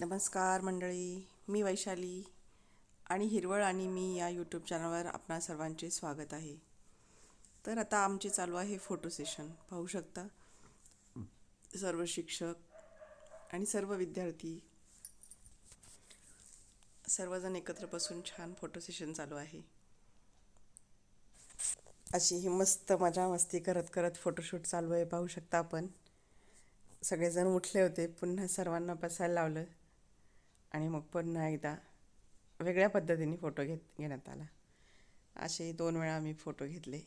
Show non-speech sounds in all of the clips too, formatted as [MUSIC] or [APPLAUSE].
नमस्कार मंडळी मी वैशाली आणि हिरवळ आणि मी या यूट्यूब चॅनलवर आपणा सर्वांचे स्वागत आहे. तर आता आमचे चालू आहे फोटो सेशन पाहू शकता? सर्व शिक्षक आणि सर्व विद्यार्थी सर्वजण एकत्र बसून छान फोटो सेशन चालू आहे. अशी ही मस्त मजा मस्ती करत करत फोटोशूट चालू आहे. पाहू शकता आपण. सगळेजण उठले होते. पुन्हा सर्वांना बसायला लावलं. आणि मग पुन्हा एकदा वेगळ्या पद्धतीने फोटो घेत घेण्यात आला. असे दोन वेळा आम्ही फोटो घेतले.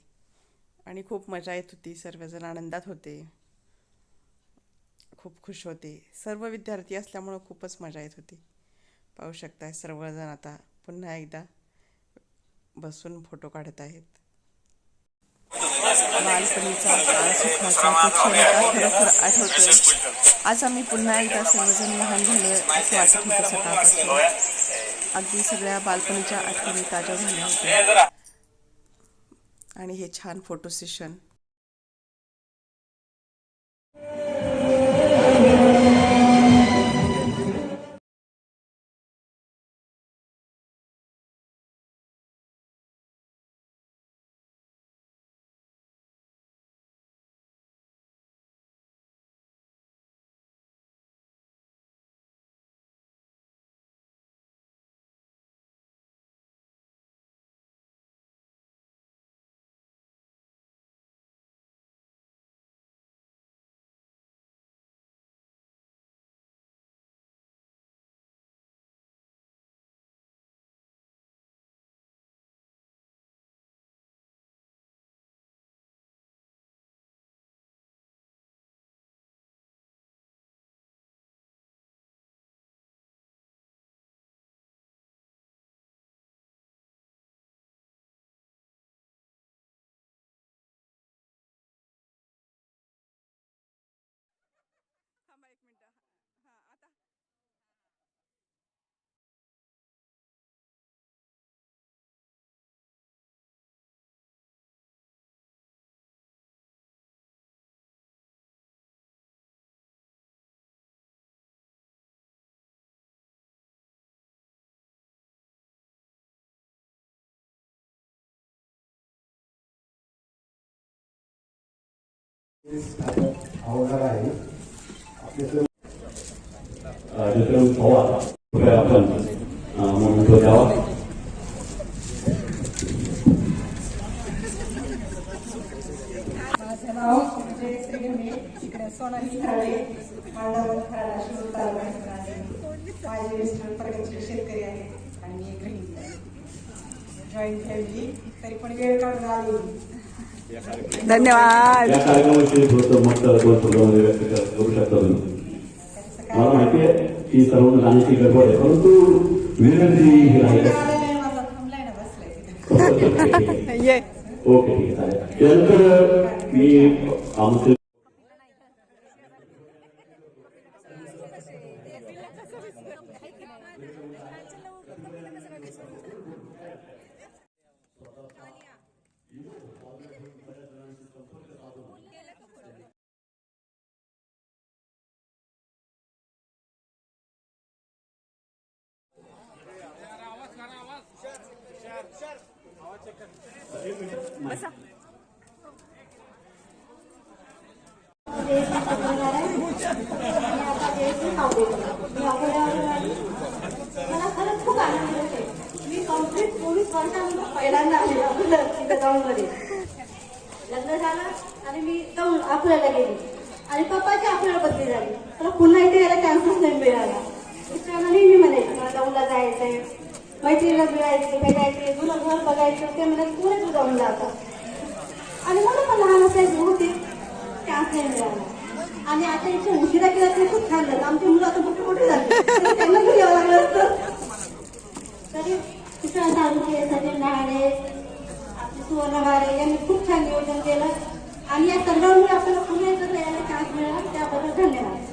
आणि खूप मजा येत होती. सर्वजण आनंदात होते. खूप खुश होते. सर्व विद्यार्थी असल्यामुळं खूपच मजा येत होती. पाहू शकताय सर्वजण आता पुन्हा एकदा बसून फोटो काढत आहेत. बालपणीचा काळ सुखाचा तो क्षण खरोखर आठवतो आज आम्ही पुन्हा एकदा सर्वजण लहान झालो असं वाटत होतं सकाळपासून. अगदी सगळ्या बालपणीच्या आठवणी ताज्या झाल्या होत्या. आणि हे छान फोटो सेशन अवघड आहे विक्रम पवार कृपया आपण द्यावा माझं नाव इकडे सोनाली खराडे मांडावर खराडा शिरूर तालुका माझे मिस्टर शेतकरी आहेत आणि मी एक गृहिणी जॉईंट फॅमिली तरी पण वेळ काढून आली धन्यवाद. या कार्यक्रमाविषयी थोडंसं मत दोन शब्दामध्ये व्यक्त कर- शकता तुम्ही. मला माहिती आहे की सर्वांना जाण्याची गडबड आहे परंतु विनंती ही [LAUGHS] ओके ठीक आहे त्यानंतर मी आमचे मला खरंच खूप आनंद होते मी कंप्लीट पोलीस वर्षांमध्ये पहिल्यांदा आले आपलं तिथं गावामध्ये लग्न झालं आणि मी जाऊन आपल्याला गेली आणि पप्पाची आपल्याला बदली झाली मला पुन्हा इथे यायला चान्सच नाही मिळाला मैत्रिणीला मिळायचे भेटायचे जुनं घर बघायचं ते म्हणायचे पुरेच जाऊन जातात आणि मला पण लहान असायचे होते चान्स नाही मिळाला. आणि आता इथे उशिरा केला तरी खूप छान झालं. आमची मुलं आता मोठे मोठे झाले. त्यांना घेऊन यावं लागलं असतं. तरी तिसरा तालुके सचिन डहाणे आपले सुवर्ण वारे यांनी खूप छान नियोजन केलं. आणि या सर्वांमुळे आपल्याला पुन्हा एकत्र यायला चान्स मिळाला. त्याबद्दल धन्यवाद.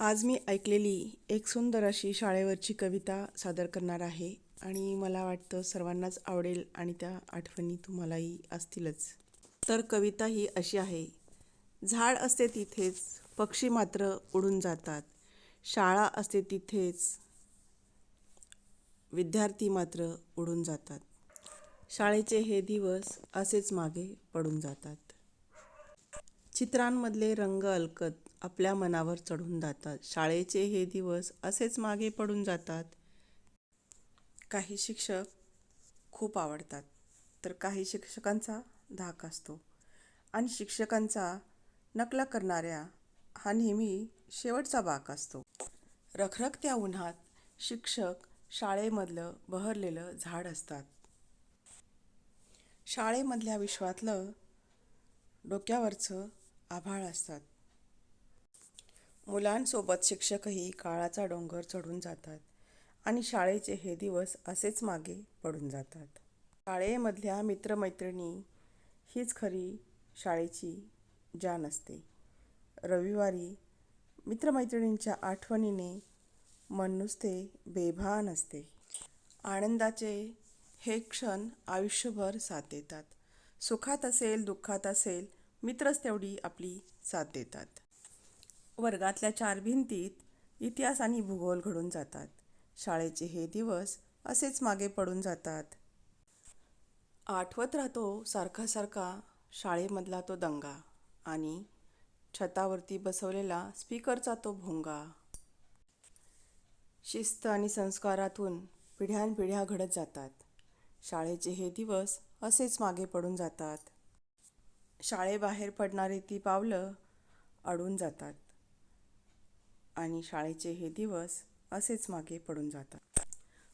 आज मी ऐकलेली एक सुंदर अशी शाळेवरची कविता सादर करणार आहे आणि मला वाटतं सर्वांनाच आवडेल आणि त्या आठवणी तुम्हालाही असतीलच. तर कविता ही अशी आहे. झाड असते तिथेच पक्षी मात्र उडून जातात. शाळा असते तिथेच विद्यार्थी मात्र उडून जातात. शाळेचे हे दिवस असेच मागे पडून जातात. चित्रांमधले रंग अलकत आपल्या मनावर चढून जातात. शाळेचे हे दिवस असेच मागे पडून जातात. काही शिक्षक खूप आवडतात तर काही शिक्षकांचा धाक असतो. आणि शिक्षकांचा नकला करणाऱ्या हा नेहमी शेवटचा बाक असतो. रखरखत्या उन्हात शिक्षक शाळेमधलं बहरलेलं झाड असतात. शाळेमधल्या विश्वातलं डोक्यावरचं आभाळ असतात. मुलांसोबत शिक्षकही काळाचा डोंगर चढून जातात आणि शाळेचे हे दिवस असेच मागे पडून जातात. शाळेमधल्या मित्रमैत्रिणी हीच खरी शाळेची जान असते. रविवारी मित्रमैत्रिणींच्या आठवणीने मन नुसते बेभान असते. आनंदाचे हे क्षण आयुष्यभर साथ देतात. सुखात असेल दुःखात असेल मित्रच तेवढी आपली साथ देतात. वर्गातल्या चार भिंतीत इतिहास आणि भूगोल घडून जातात. शाळेचे हे दिवस असेच मागे पडून जातात. आठवत राहतो सारखा सारखा शाळेमधला तो दंगा आणि छतावरती बसवलेला स्पीकरचा तो भोंगा. शिस्त आणि संस्कारातून पिढ्यानपिढ्या घडत जातात. शाळेचे हे दिवस असेच मागे पडून जातात. शाळेबाहेर पडणारी ती पावलं अडून जातात. आणि शाळेचे हे दिवस असेच मागे पडून जातात.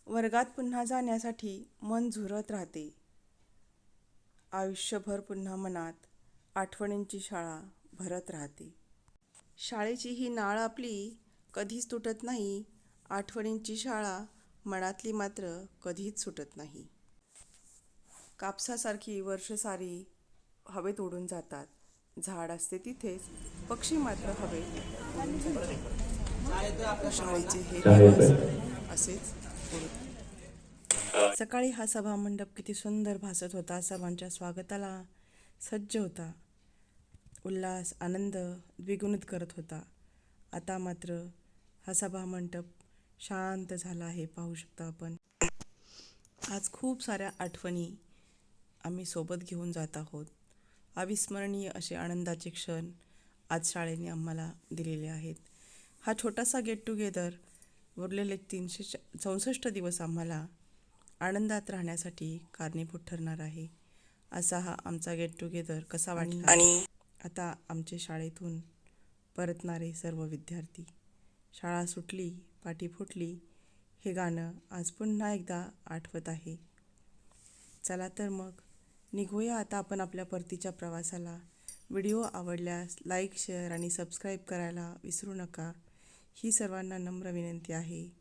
वर्गात पुन्हा जाण्यासाठी मन झुरत राहते. आयुष्यभर पुन्हा मनात आठवणींची शाळा भरत राहते. शाळेची ही नाळ आपली कधीच तुटत नाही. आठवणींची शाळा मनातली मात्र कधीच सुटत नाही. कापसासारखी वर्ष सारी हवेत उडून जातात. झाड असते तिथेच पक्षी मात्र हवेत शाळेचे हे असेच सकाळी हा सभा मंडप किती सुंदर भासत होता. सर्वांच्या स्वागताला सज्ज होता. उल्हास आनंद द्विगुणित करत होता. आता मात्र हा सभा मंडप शांत झाला आहे पाहू शकता आपण. आज खूप साऱ्या आठवणी आम्ही सोबत घेऊन जात आहोत. अविस्मरणीय असे आनंदाचे क्षण आज शाळेने आम्हाला दिलेले आहेत. हा छोटासा गेट टुगेदर उरलेले तीनशे चौसष्ट दिवस आम्हाला आनंदात राहण्यासाठी कारणीभूत ठरणार आहे. असा हा आमचा गेट टुगेदर कसा वाटला? आणि आता आमच्या शाळेतून परतणारे सर्व विद्यार्थी शाळा सुटली पाठी फुटली हे गाणं आज पुन्हा एकदा आठवत आहे. चला तर मग निघूया आता आपण आपल्या परतीच्या प्रवासाला. व्हिडिओ आवडल्यास लाईक शेअर आणि सबस्क्राईब करायला विसरू नका. ही सर्वांना नम्र विनंती आहे.